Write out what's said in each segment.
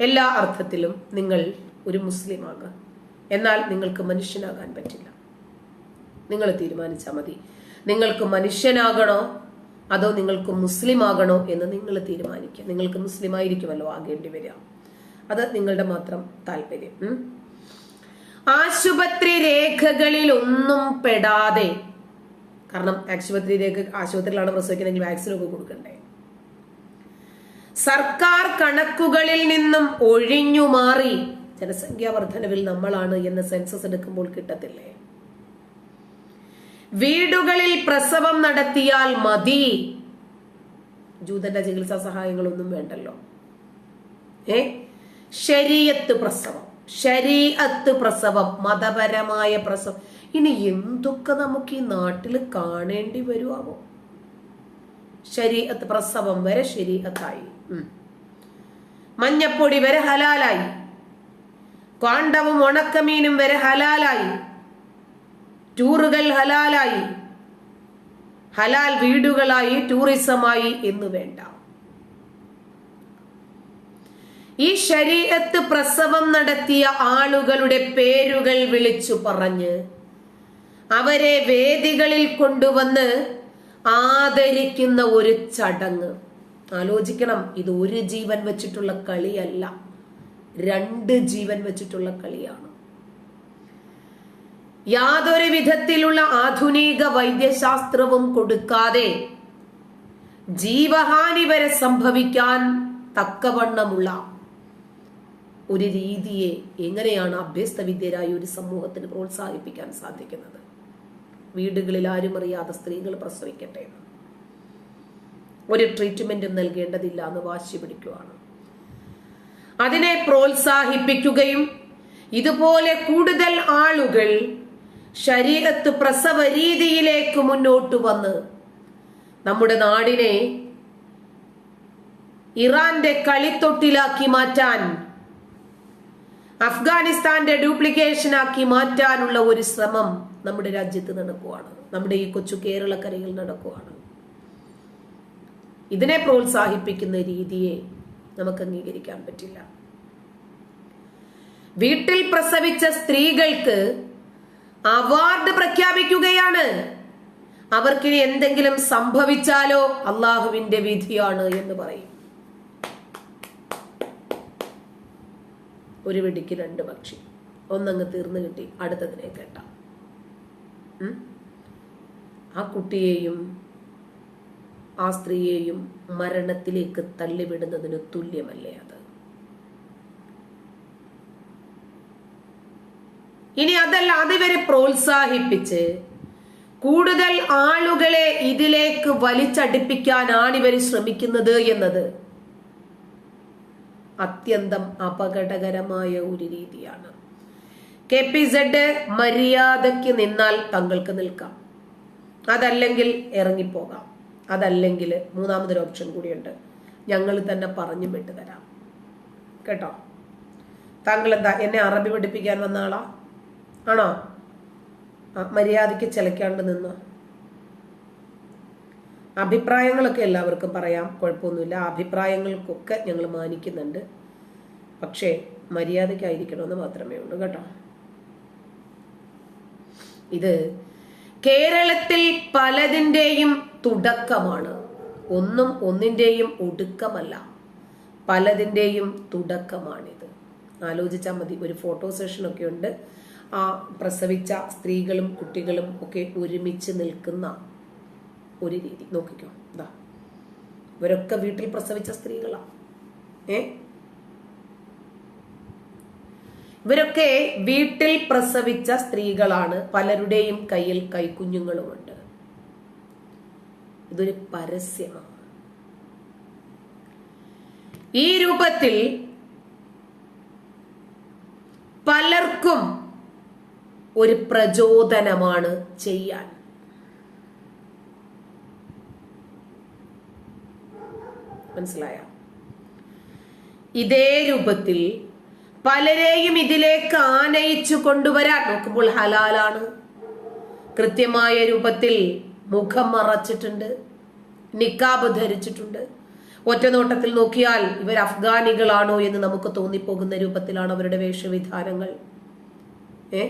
എല്ലാ അർത്ഥത്തിലും നിങ്ങൾ ഒരു മുസ്ലിമാകുക എന്നാൽ നിങ്ങൾക്ക് മനുഷ്യനാകാൻ പറ്റില്ല. നിങ്ങൾ തീരുമാനിച്ചാൽ മതി. നിങ്ങൾക്ക് മനുഷ്യനാകണോ അതോ നിങ്ങൾക്ക് മുസ്ലിം ആകണോ എന്ന് നിങ്ങൾ തീരുമാനിക്കുക. നിങ്ങൾക്ക് മുസ്ലിം ആയിരിക്കുമല്ലോ ആകേണ്ടി വരിക. അത് നിങ്ങളുടെ മാത്രം താല്പര്യം. ആശുപത്രി രേഖകളിൽ ഒന്നും പെടാതെ കാരണം ആശുപത്രി രേഖ ആശുപത്രിയിലാണ് പ്രസവിക്കുന്നതെങ്കിൽ വാക്സിനൊക്കെ കൊടുക്കണ്ടേ? സർക്കാർ കണക്കുകളിൽ നിന്നും ഒഴിഞ്ഞു മാറി. ജനസംഖ്യാ വർധനവിൽ നമ്മളാണ് എന്ന് സെൻസസ് എടുക്കുമ്പോൾ കിട്ടത്തില്ലേ? വീടുകളിൽ പ്രസവം നടത്തിയാൽ മതി. ജൂതന്റെ ചികിത്സാ സഹായങ്ങളൊന്നും വേണ്ടല്ലോ. ഏ? ശരീഅത്ത് പ്രസവം ശരീഅത്ത് പ്രസവം മതപരമായ പ്രസവം. ഇനി എന്തൊക്കെ നമുക്ക് ഈ നാട്ടിൽ കാണേണ്ടി വരുമാവോ ശരീഅത്ത് പ്രസവം വരെ ശരീഅത്തായി. മഞ്ഞപ്പൊടി വരെ ഹലാലായി. കാണ്ടവും ഉണക്കമീനും വരെ ഹലാലായി. ടൂറുകൾ ഹലാലായി. ഹലാൽ വീടുകളായി ടൂറിസമായി എന്ന് വേണ്ട. ഈ ശരീരത്ത് പ്രസവം നടത്തിയ ആളുകളുടെ പേരുകൾ വിളിച്ചു പറഞ്ഞ് അവരെ വേദികളിൽ കൊണ്ടുവന്ന് ആദരിക്കുന്ന ഒരു ചടങ്ങ്. ആലോചിക്കണം ഇത് ഒരു ജീവൻ വെച്ചിട്ടുള്ള കളിയല്ല. രണ്ട് ജീവൻ വെച്ചിട്ടുള്ള കളിയാണ്. യാതൊരു വിധത്തിലുള്ള ആധുനിക വൈദ്യശാസ്ത്രവും കൊടുക്കാതെ ജീവഹാനി വരെ സംഭവിക്കാൻ തക്കവണ്ണമുള്ള ഒരു രീതിയെ എങ്ങനെയാണ് അഭ്യസ്തവിദ്യരായ ഒരു സമൂഹത്തിന് പ്രോത്സാഹിപ്പിക്കാൻ സാധിക്കുന്നത്? വീടുകളിൽ ആരും അറിയാതെ സ്ത്രീകൾ പ്രസവിക്കട്ടെ. ഒരു ട്രീറ്റ്മെന്റും നൽകേണ്ടതില്ല എന്ന് വാശി പിടിക്കുകയാണ് അതിനെ പ്രോത്സാഹിപ്പിക്കുകയും ഇതുപോലെ കൂടുതൽ ആളുകൾ ശരീരത്ത് പ്രസവ രീതിയിലേക്ക് മുന്നോട്ട് വന്ന് നമ്മുടെ നാടിനെ ഇറാന്റെ കളിത്തൊട്ടിലാക്കി മാറ്റാൻ അഫ്ഗാനിസ്ഥാന്റെ ഡ്യൂപ്ലിക്കേഷൻ ആക്കി മാറ്റാനുള്ള ഒരു ശ്രമം നമ്മുടെ രാജ്യത്ത് നടക്കുവാണ്. നമ്മുടെ ഈ കൊച്ചു കേരളക്കരയിൽ നടക്കുവാണ്. ഇതിനെ പ്രോത്സാഹിപ്പിക്കുന്ന രീതിയെ നമുക്ക് അംഗീകരിക്കാൻ പറ്റില്ല. വീട്ടിൽ പ്രസവിച്ച സ്ത്രീകൾക്ക് അവാർഡ് പ്രഖ്യാപിക്കുകയാണ്. അവർക്ക് എന്തെങ്കിലും സംഭവിച്ചാലോ അള്ളാഹുവിന്റെ വിധിയാണ് എന്ന് പറയും. ഒരു വെടിക്ക് രണ്ട് പക്ഷി. ഒന്നങ്ങ് തീർന്നു കിട്ടി അടുത്തതിനെ കേട്ടാം. ആ കുട്ടിയെയും ആ സ്ത്രീയെയും മരണത്തിലേക്ക് തള്ളിവിടുന്നതിന് തുല്യമല്ലേ അത്? ഇനി അതല്ല അതിവരെ പ്രോത്സാഹിപ്പിച്ച് കൂടുതൽ ആളുകളെ ഇതിലേക്ക് വലിച്ചടിപ്പിക്കാനാണ് ഇവർ ശ്രമിക്കുന്നത് എന്നത് അത്യന്തം അപകടകരമായ ഒരു രീതിയാണ്. കെ പി സെഡ് മര്യാദയ്ക്ക് നിന്നാൽ തങ്ങൾക്ക് നിൽക്കാം. അതല്ലെങ്കിൽ ഇറങ്ങിപ്പോകാം. അതല്ലെങ്കിൽ മൂന്നാമതൊരു ഓപ്ഷൻ കൂടിയുണ്ട്. ഞങ്ങൾ തന്നെ പറഞ്ഞു വിട്ടു തരാം. കേട്ടോ? താങ്കൾ എന്താ എന്നെ അറബി പഠിപ്പിക്കാൻ വന്ന ആളാ? ആണോ? മര്യാദയ്ക്ക് ചിലക്കാണ്ട് നിന്നോ? അഭിപ്രായങ്ങളൊക്കെ എല്ലാവർക്കും പറയാം. കുഴപ്പമൊന്നുമില്ല. അഭിപ്രായങ്ങൾക്കൊക്കെ ഞങ്ങൾ മാനിക്കുന്നുണ്ട്. പക്ഷേ മര്യാദയ്ക്കായിരിക്കണമെന്ന് മാത്രമേ ഉള്ളൂ. കേട്ടോ? ഇത് കേരളത്തിൽ പലതിന്റെയും തുടക്കമാണ്. ഒന്നും ഒന്നിന്റെയും ഒടുക്കമല്ല. പലതിന്റെയും തുടക്കമാണിത്. ആലോചിച്ചാൽ മതി ഒരു ഫോട്ടോ സെഷനൊക്കെ ഉണ്ട്. ആ പ്രസവിച്ച സ്ത്രീകളും കുട്ടികളും ഒക്കെ ഒരുമിച്ച് നിൽക്കുന്ന ഒരു രീതി. നോക്കിക്കോ ഇതാ ഇവരൊക്കെ വീട്ടിൽ പ്രസവിച്ച സ്ത്രീകളാണ് ഏ? ഇവരൊക്കെ വീട്ടിൽ പ്രസവിച്ച സ്ത്രീകളാണ്. പലരുടെയും കയ്യിൽ കൈക്കുഞ്ഞുങ്ങളുമുണ്ട്. ഇതൊരു പരസ്യമാണ്. ഈ രൂപത്തിൽ പലർക്കും ഒരു പ്രചോദനമാണ് ചെയ്യാൻ. മനസ്സിലായ? ഇതേ രൂപത്തിൽ പലരെയും ഇതിലേക്ക് ആനയിച്ചു കൊണ്ടുവരാൻ നോക്കുമ്പോൾ ഹലാലാണ്. കൃത്യമായ രൂപത്തിൽ മുഖം മറച്ചിട്ടുണ്ട് നിക്കാബ് ധരിച്ചിട്ടുണ്ട്. ഒറ്റ നോട്ടത്തിൽ നോക്കിയാൽ ഇവർ അഫ്ഗാനികളാണോ എന്ന് നമുക്ക് തോന്നിപ്പോകുന്ന രൂപത്തിലാണ് അവരുടെ വേഷവിധാനങ്ങൾ. ഏ?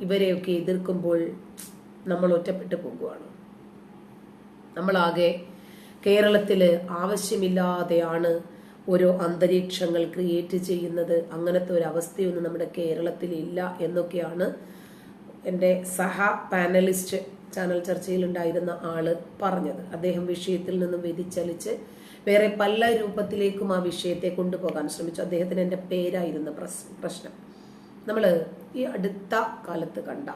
ഇവരെയൊക്കെ എതിർക്കുമ്പോൾ നമ്മൾ ഒറ്റപ്പെട്ടു പോകുകയാണ് നമ്മളാകെ കേരളത്തിൽ ആവശ്യമില്ലാതെയാണ് ഓരോ അന്തരീക്ഷങ്ങൾ ക്രിയേറ്റ് ചെയ്യുന്നത്. അങ്ങനത്തെ ഒരു അവസ്ഥയൊന്നും നമ്മുടെ കേരളത്തിൽ ഇല്ല എന്നൊക്കെയാണ് എന്റെ സഹ പാനലിസ്റ്റ് ചാനൽ ചർച്ചയിൽ ഉണ്ടായിരുന്ന ആൾ പറഞ്ഞത്. അദ്ദേഹം വിഷയത്തിൽ നിന്നും വ്യതിചലിച്ച് വേറെ പല രൂപത്തിലേക്കും ആ വിഷയത്തെ കൊണ്ടുപോകാൻ ശ്രമിച്ചു. അദ്ദേഹത്തിന് എന്റെ പേരായിരുന്നു പ്രശ്നം. നമ്മൾ ഈ അടുത്ത കാലത്ത് കണ്ട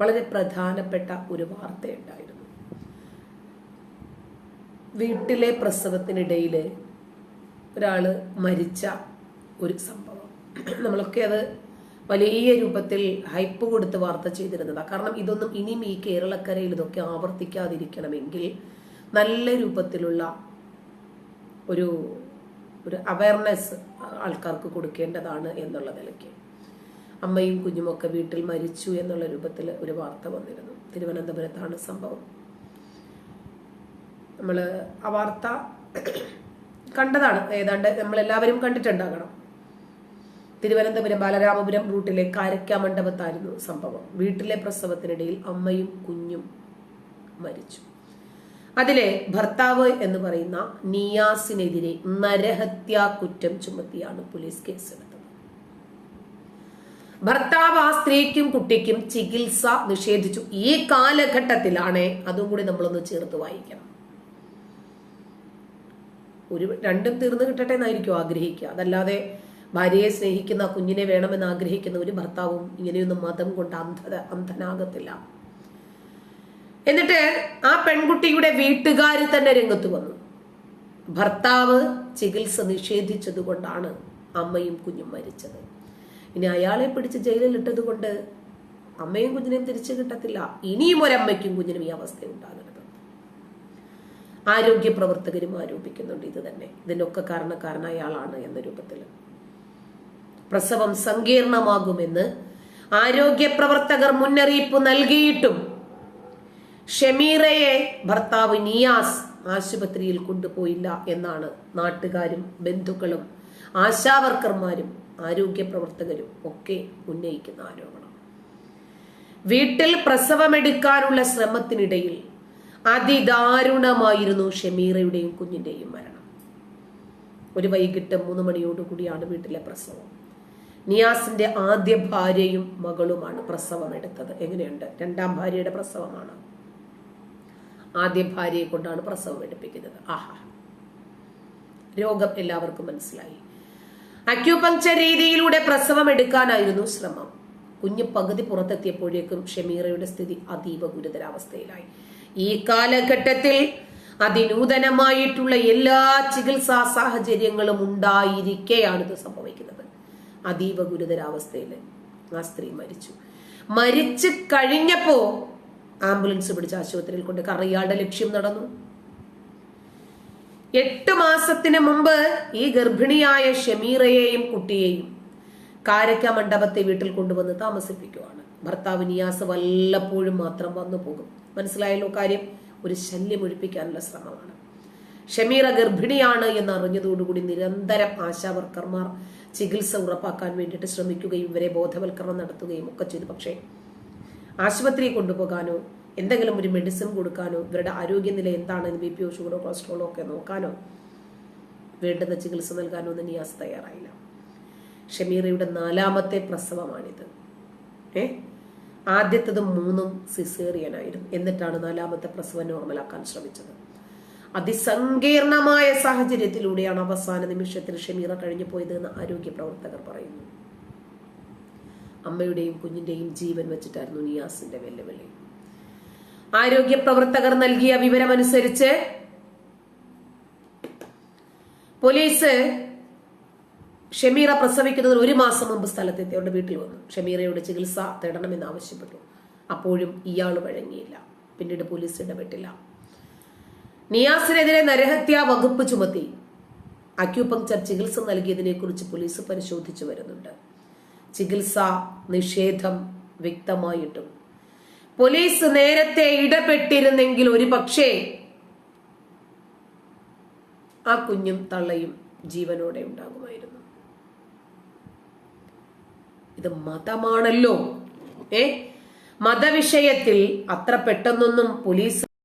വളരെ പ്രധാനപ്പെട്ട ഒരു വാർത്തയുണ്ടായിരുന്നു. വീട്ടിലെ പ്രസവത്തിനിടയിൽ ഒരാൾ മരിച്ച ഒരു സംഭവം. നമ്മളൊക്കെ അത് വലിയ രൂപത്തിൽ ഹൈപ്പ് കൊടുത്ത് വാർത്ത ചെയ്തിരുന്നതാണ് കാരണം ഇതൊന്നും ഇനിയും ഈ കേരളക്കരയിൽ ഇതൊക്കെ ആവർത്തിക്കാതിരിക്കണമെങ്കിൽ നല്ല രൂപത്തിലുള്ള ഒരു ഒരു അവയർനെസ് ആൾക്കാർക്ക് കൊടുക്കേണ്ടതാണ് എന്നുള്ള നിലയ്ക്ക്. അമ്മയും കുഞ്ഞുമൊക്കെ വീട്ടിൽ മരിച്ചു എന്നുള്ള രൂപത്തിൽ ഒരു വാർത്ത വന്നിരുന്നു. തിരുവനന്തപുരത്താണ് സംഭവം. നമ്മൾ ആ വാർത്ത കണ്ടതാണ്. ഏതാണ്ട് നമ്മളെല്ലാവരും കണ്ടിട്ടുണ്ടാകണം. തിരുവനന്തപുരം ബാലരാമപുരം റൂട്ടിലെ കാരക്ക മണ്ഡപത്തായിരുന്നു സംഭവം. വീട്ടിലെ പ്രസവത്തിനിടയിൽ അമ്മയും കുഞ്ഞും മരിച്ചു. അതിലെ ഭർത്താവ് എന്ന് പറയുന്ന നിയാസിനെതിരെ നരഹത്യാ കുറ്റം ചുമത്തിയാണ് പോലീസ് കേസെടുത്തത്. ഭർത്താവ് ആ സ്ത്രീക്കും കുട്ടിക്കും ചികിത്സ നിഷേധിച്ചു. ഈ കാലഘട്ടത്തിലാണ് അതും കൂടി നമ്മളൊന്ന് ചേർത്ത് വായിക്കണം. ഒരു രണ്ടും തീർന്നു കിട്ടട്ടെ എന്നായിരിക്കും ആഗ്രഹിക്കുക. അതല്ലാതെ ഭാര്യയെ സ്നേഹിക്കുന്ന കുഞ്ഞിനെ വേണമെന്ന് ആഗ്രഹിക്കുന്ന ഒരു ഭർത്താവും ഇങ്ങനെയൊന്നും മതം കൊണ്ട് അന്ധത അന്ധനാകത്തില്ല. എന്നിട്ട് ആ പെൺകുട്ടിയുടെ വീട്ടുകാർ തന്നെ രംഗത്ത് വന്നു. ഭർത്താവ് ചികിത്സ നിഷേധിച്ചത് കൊണ്ടാണ് അമ്മയും കുഞ്ഞും മരിച്ചത്. ഇനി അയാളെ പിടിച്ച് ജയിലിൽ ഇട്ടത് കൊണ്ട് അമ്മയും കുഞ്ഞിനെയും തിരിച്ചു കിട്ടത്തില്ല. ഇനിയും ഒരമ്മയ്ക്കും കുഞ്ഞിനും ഈ അവസ്ഥ ഉണ്ടാകരുത്. ആരോഗ്യ പ്രവർത്തകരും ആരോപിക്കുന്നുണ്ട് ഇത് തന്നെ. ഇതിനൊക്കെ കാരണക്കാരനായ ആളാണ് എന്ന രൂപത്തിൽ. പ്രസവം സങ്കീർണമാകുമെന്ന് ആരോഗ്യ പ്രവർത്തകർ മുന്നറിയിപ്പ് നൽകിയിട്ടും ഷമീറയെ ഭർത്താവ് നിയാസ് ആശുപത്രിയിൽ കൊണ്ടുപോയില്ല എന്നാണ് നാട്ടുകാരും ബന്ധുക്കളും ആശാവർക്കർമാരും ആരോഗ്യ പ്രവർത്തകരും ഒക്കെ ഉന്നയിക്കുന്ന ആരോപണം. വീട്ടിൽ പ്രസവമെടുക്കാനുള്ള ശ്രമത്തിനിടയിൽ അതിദാരുണമായിരുന്നു ഷമീറയുടെയും കുഞ്ഞിന്റെയും മരണം. ഒരു വൈകിട്ട് മൂന്ന് മണിയോടുകൂടിയാണ് വീട്ടിലെ പ്രസവം. നിയാസിന്റെ ആദ്യ ഭാര്യയും മകളുമാണ് പ്രസവം എടുത്തത്. എങ്ങനെയുണ്ട്? രണ്ടാം ഭാര്യയുടെ പ്രസവമാണ്? ആദ്യ ഭാര്യയെ കൊണ്ടാണ് പ്രസവം എടുപ്പിക്കുന്നത്. ആഹാ. രോഗം എല്ലാവർക്കും മനസ്സിലായി. അക്യൂപങ്ചർ രീതിയിലൂടെ പ്രസവം എടുക്കാനായിരുന്നു ശ്രമം. കുഞ്ഞ് പകുതി പുറത്തെത്തിയപ്പോഴേക്കും ഷമീറയുടെ സ്ഥിതി അതീവ ഗുരുതരാവസ്ഥയിലായി. ഈ കാലഘട്ടത്തിൽ അതിനൂതനമായിട്ടുള്ള എല്ലാ ചികിത്സാ സാഹചര്യങ്ങളും ഉണ്ടായിരിക്കെയാണ് ഇത് സംഭവിക്കുന്നത്. അതീവ ഗുരുതരാവസ്ഥയിൽ ആ സ്ത്രീ മരിച്ചു. മരിച്ചു കഴിഞ്ഞപ്പോ ആംബുലൻസ് പിടിച്ച് ആശുപത്രിയിൽ കൊണ്ട് കാരണം ഇയാളുടെ ലക്ഷ്യം നടന്നു. എട്ട് മാസത്തിന് മുമ്പ് ഈ ഗർഭിണിയായ ഷമീറയെയും കുട്ടിയെയും കാരക്ക മണ്ഡപത്തെ വീട്ടിൽ കൊണ്ടുവന്ന് താമസിപ്പിക്കുവാണ്. ഭർത്താവ് നിയാസ് വല്ലപ്പോഴും മാത്രം വന്നു പോകും. മനസ്സിലായല്ലോ കാര്യം? ഒരു ശല്യം ഒഴിപ്പിക്കാനുള്ള ശ്രമമാണ്. ഷമീറ ഗർഭിണിയാണ് എന്ന് അറിഞ്ഞതോടുകൂടി നിരന്തരം ആശാവർക്കർമാർ ചികിത്സ ഉറപ്പാക്കാൻ വേണ്ടിയിട്ട് ശ്രമിക്കുകയും ഇവരെ ബോധവൽക്കരണം നടത്തുകയും ഒക്കെ ചെയ്തു. പക്ഷേ ആശുപത്രിയിൽ കൊണ്ടുപോകാനോ എന്തെങ്കിലും ഒരു മെഡിസിൻ കൊടുക്കാനോ ഇവരുടെ ആരോഗ്യനില എന്താണെന്ന് ബി പി ഒ ഷുഗറോ കൊളസ്ട്രോളോ ഒക്കെ നോക്കാനോ വേണ്ടുന്ന ചികിത്സ നൽകാനോ ഒന്നും നിയാസ് തയ്യാറായില്ല. ഷമീറയുടെ നാലാമത്തെ പ്രസവമാണിത്. ഏ? ആദ്യത്തത് മൂന്നും സിസേറിയനായിരുന്നു എന്നിട്ടാണ് നാലാമത്തെ പ്രസവം നോർമലാക്കാൻ ശ്രമിച്ചത്. അതിസങ്കീർണമായ സാഹചര്യത്തിലൂടെയാണ് അവസാന നിമിഷത്തിൽ ഷമീറ കഴിഞ്ഞു പോയത് എന്ന് ആരോഗ്യ പ്രവർത്തകർ പറയുന്നു. അമ്മയുടെയും കുഞ്ഞിന്റെയും ജീവൻ വെച്ചിട്ടായിരുന്നു നിയാസിന്റെ വെല്ലുവിളി. ആരോഗ്യ പ്രവർത്തകർ നൽകിയ വിവരമനുസരിച്ച് പോലീസ് ഷമീറ പ്രസവിക്കുന്നതിന് ഒരു മാസം മുമ്പ് സ്ഥലത്തെത്തി അവരുടെ വീട്ടിൽ വന്നു. ഷമീറയുടെ ചികിത്സ തേടണമെന്ന് ആവശ്യപ്പെട്ടു. അപ്പോഴും ഇയാൾ വഴങ്ങിയില്ല. പിന്നീട് പോലീസ് ഇടപെട്ടില്ല. നിയാസിനെതിരെ നരഹത്യാ വകുപ്പ് ചുമത്തി. അക്യൂപങ്ചർ ചികിത്സ നൽകിയതിനെ കുറിച്ച് പോലീസ് പരിശോധിച്ചു വരുന്നുണ്ട്. ചികിത്സ നിഷേധം വ്യക്തമായിട്ടും. പോലീസ് നേരത്തെ ഇടപെട്ടിരുന്നെങ്കിൽ ഒരു പക്ഷേ ആ കുഞ്ഞും തള്ളയും ജീവനോടെ ഉണ്ടാകുമായിരുന്നു. ഇത് മതമാണല്ലോ. ഏ? മതവിഷയത്തിൽ അത്ര പെട്ടെന്നൊന്നും പോലീസ്